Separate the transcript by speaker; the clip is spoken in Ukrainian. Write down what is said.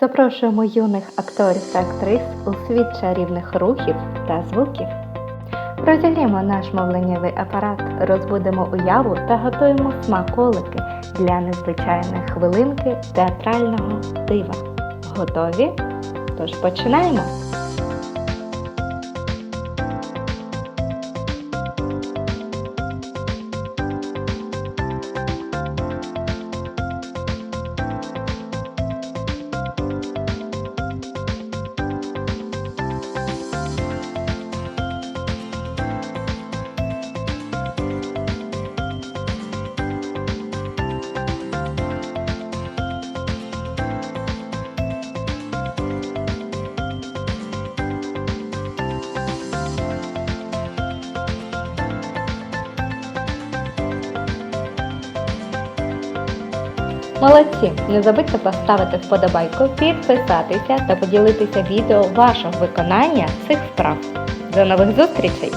Speaker 1: Запрошуємо юних акторів та актрис у світ чарівних рухів та звуків. Розігріємо наш мовленнєвий апарат, розбудемо уяву та готуємо смаколики для незвичайної хвилинки театрального дива. Готові? Тож починаємо! Молодці! Не забудьте поставити вподобайку, підписатися та поділитися відео вашого виконання цих вправ. До нових зустрічей!